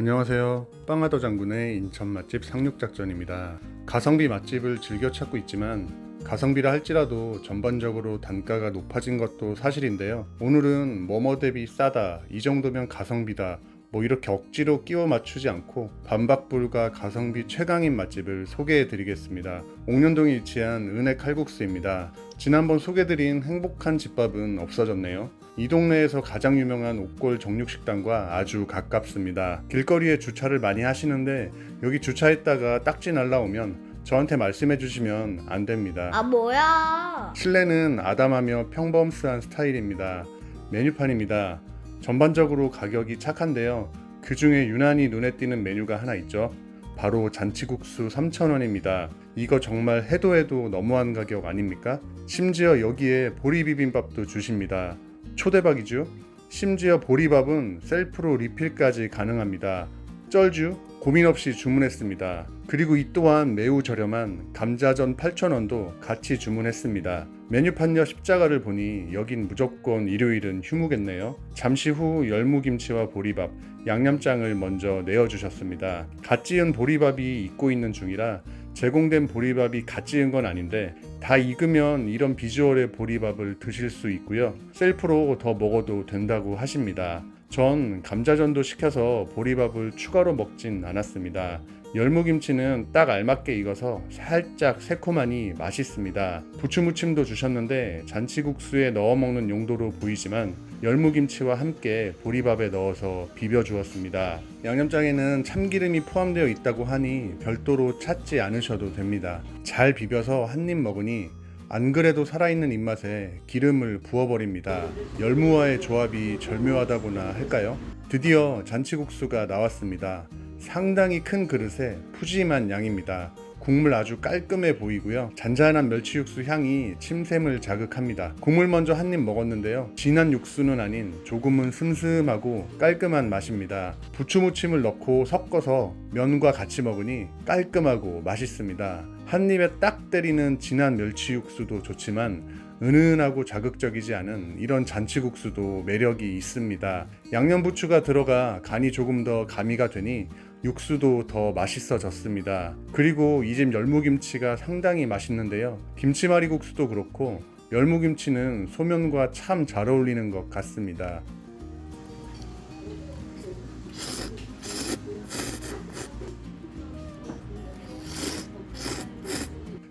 안녕하세요. 빵하더 장군의 인천 맛집 상륙작전입니다. 가성비 맛집을 즐겨 찾고 있지만 가성비라 할지라도 전반적으로 단가가 높아진 것도 사실인데요. 오늘은 뭐뭐 대비 싸다, 이 정도면 가성비다, 뭐 이렇게 억지로 끼워 맞추지 않고 반박불가 가성비 최강인 맛집을 소개해 드리겠습니다. 옥년동에 위치한 은혜 칼국수입니다. 지난번 소개드린 행복한 집밥은 없어졌네요. 이 동네에서 가장 유명한 옥골 정육식당과 아주 가깝습니다. 길거리에 주차를 많이 하시는데 여기 주차했다가 딱지 날라오면 저한테 말씀해 주시면 안 됩니다. 아 뭐야? 실내는 아담하며 평범스한 스타일입니다. 메뉴판입니다. 전반적으로 가격이 착한데요. 그 중에 유난히 눈에 띄는 메뉴가 하나 있죠. 바로 잔치국수 3,000원입니다. 이거 정말 해도 해도 너무한 가격 아닙니까? 심지어 여기에 보리비빔밥도 주십니다. 초대박이죠? 심지어 보리밥은 셀프로 리필까지 가능합니다. 쩔주 고민 없이 주문했습니다. 그리고 이 또한 매우 저렴한 감자전 8,000원도 같이 주문했습니다. 메뉴판녀 십자가를 보니 여긴 무조건 일요일은 휴무겠네요. 잠시 후 열무김치와 보리밥, 양념장을 먼저 내어주셨습니다. 갓 지은 보리밥이 익고 있는 중이라 제공된 보리밥이 갓 지은 건 아닌데 다 익으면 이런 비주얼의 보리밥을 드실 수 있고요. 셀프로 더 먹어도 된다고 하십니다. 전 감자전도 시켜서 보리밥을 추가로 먹진 않았습니다. 열무김치는 딱 알맞게 익어서 살짝 새콤하니 맛있습니다. 부추무침도 주셨는데 잔치국수에 넣어 먹는 용도로 보이지만 열무김치와 함께 보리밥에 넣어서 비벼 주었습니다. 양념장에는 참기름이 포함되어 있다고 하니 별도로 찾지 않으셔도 됩니다. 잘 비벼서 한 입 먹으니 안 그래도 살아있는 입맛에 기름을 부어버립니다. 열무와의 조합이 절묘하다고나 할까요? 드디어 잔치국수가 나왔습니다. 상당히 큰 그릇에 푸짐한 양입니다. 국물 아주 깔끔해 보이고요. 잔잔한 멸치 육수 향이 침샘을 자극합니다. 국물 먼저 한 입 먹었는데요. 진한 육수는 아닌 조금은 슴슴하고 깔끔한 맛입니다. 부추무침을 넣고 섞어서 면과 같이 먹으니 깔끔하고 맛있습니다. 한 입에 딱 때리는 진한 멸치 육수도 좋지만 은은하고 자극적이지 않은 이런 잔치국수도 매력이 있습니다. 양념 부추가 들어가 간이 조금 더 가미가 되니 육수도 더 맛있어졌습니다. 그리고 이 집 열무김치가 상당히 맛있는데요. 김치말이 국수도 그렇고 열무김치는 소면과 참 잘 어울리는 것 같습니다.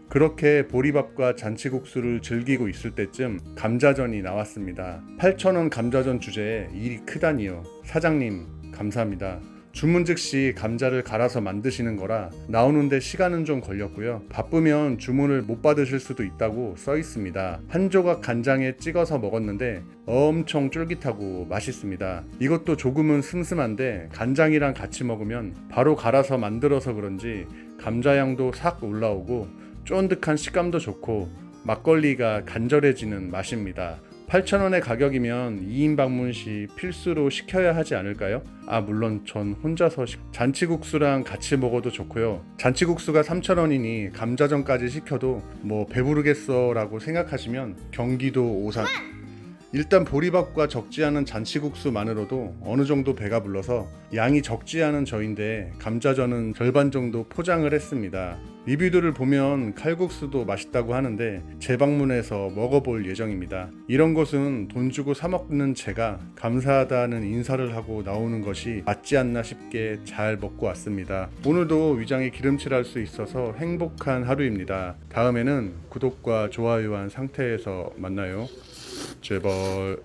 그렇게 보리밥과 잔치국수를 즐기고 있을 때쯤 감자전이 나왔습니다. 8,000원 감자전 주제에 일이 크다니요. 사장님, 감사합니다. 주문 즉시 감자를 갈아서 만드시는 거라 나오는데 시간은 좀 걸렸고요. 바쁘면 주문을 못 받으실 수도 있다고 써 있습니다. 한 조각 간장에 찍어서 먹었는데 엄청 쫄깃하고 맛있습니다. 이것도 조금은 슴슴한데 간장이랑 같이 먹으면 바로 갈아서 만들어서 그런지 감자향도 싹 올라오고 쫀득한 식감도 좋고 막걸리가 간절해지는 맛입니다. 8,000원의 가격이면 2인 방문 시 필수로 시켜야 하지 않을까요? 아, 물론 전 혼자서 시... 잔치국수랑 같이 먹어도 좋고요. 잔치국수가 3,000원이니 감자전까지 시켜도 뭐 배부르겠어 라고 생각하시면 경기도 오산 일단 보리밥과 적지 않은 잔치국수만으로도 어느 정도 배가 불러서 양이 적지 않은 저인데 감자전은 절반 정도 포장을 했습니다. 리뷰들을 보면 칼국수도 맛있다고 하는데 재방문해서 먹어볼 예정입니다. 이런 곳은 돈 주고 사 먹는 제가 감사하다는 인사를 하고 나오는 것이 맞지 않나 싶게 잘 먹고 왔습니다. 오늘도 위장에 기름칠할 수 있어서 행복한 하루입니다. 다음에는 구독과 좋아요한 상태에서 만나요. 제발.